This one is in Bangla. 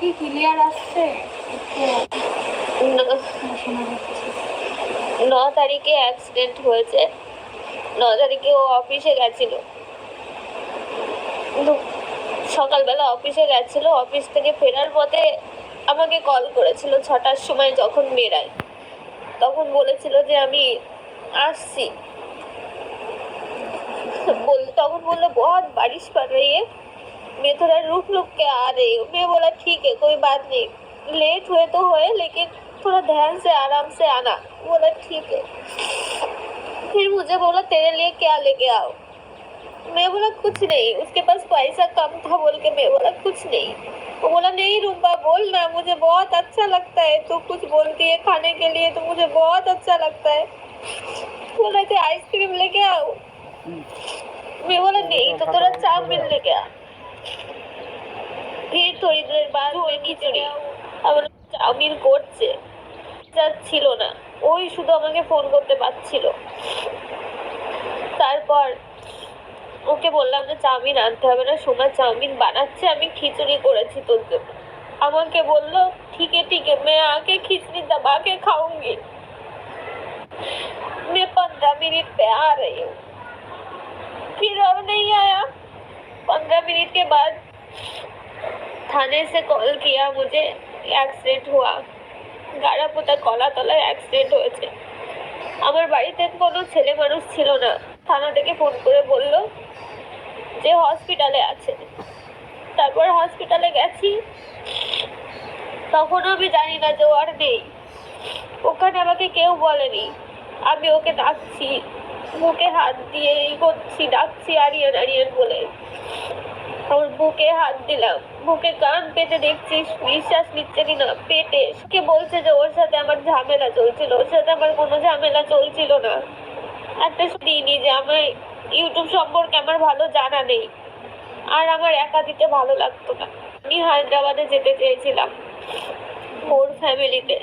কি ক্লিয়ার আসছে? ন তারিখে অ্যাক্সিডেন্ট হয়েছে। ন তারিখে ও অফিসে গেছিল। সকালবেলা অফিসে গেছিল। অফিস থেকে ফেরার পথে আমাকে কল করেছিল ছটার সময় যখন বেরাই তখন বলেছিল যে আমি আসছি। তখন বলল বহ বারিশ পড় मैं थोड़ा रुक रुक के आ रही हूँ। मैं बोला ठीक है कोई बात नहीं। लेट हुए तो हुए लेकिन थोड़ा ध्यान से आराम से आना। बोला ठीक है। फिर मुझे बोला तेरे लिए क्या लेके आओ? मैं बोला कुछ नहीं। उसके पास पैसा कम था बोल के मैं बोला कुछ नहीं। वो बोला नहीं रूपा बोल ना। मुझे बहुत अच्छा लगता है तू कुछ बोलती है खाने के लिए तो मुझे बहुत अच्छा लगता है। बोला कि आइसक्रीम लेके आओ। मैं बोला नहीं तो थोड़ा चाउमीन लेके आ। फिर थोड़ी देर बाद ওই খিচুড়ি আমার চাউমিন করছে যা ছিল না ওই শুধু আমাকে ফোন করতে পারছিল তারপর ওকে বললাম যে চাউমিন আনতে হবে না সোমা চাউমিন বানাচ্ছে আমি খিচুড়ি করেছি তোর জন্য আমাকে বললো ठीक है ठीक है मैं आके खिचड़ी दबा के खाऊंगी मैं पंद्रह मिनट पे आ रही हूँ फिर अब नहीं आया पंद्रह मिनट के बाद थाने से कॉल किया मुझे एक्सीडेंट हुआ গাড়া পোতা কলা তলায় অ্যাক্সিডেন্ট হয়েছে আমার বাড়িতে কোনো ছেলে মানুষ ছিল না থানা থেকে ফোন করে বলল যে হসপিটালে আছে তারপর হসপিটালে গেছি তখনও আমি জানি না যে ও আর নেই ওখানে আমাকে কেউ বলেনি আমি ওকে ডাকছি বুকে হাত দিয়ে এই করছি ডাকছি আরিয়ান আরিয়ান বলে ওর বুকে হাত দিলাম। বুকে কান পেতে দেখছিস নিঃশ্বাস নিচ্ছে কিনা। পেটে কে বলছে যে ওর সাথে আমার ঝামেলা চলছিল। ওর সাথে আমার কোনো ঝামেলা চলছিল না। একটা দিনই যে আমার ইউটিউব সম্পর্কে আমার ভালো জানা নেই। আর আমার একা দিতে ভালো লাগতো না। আমি হায়দ্রাবাদে যেতে চেয়েছিলাম। ওর ফ্যামিলিতে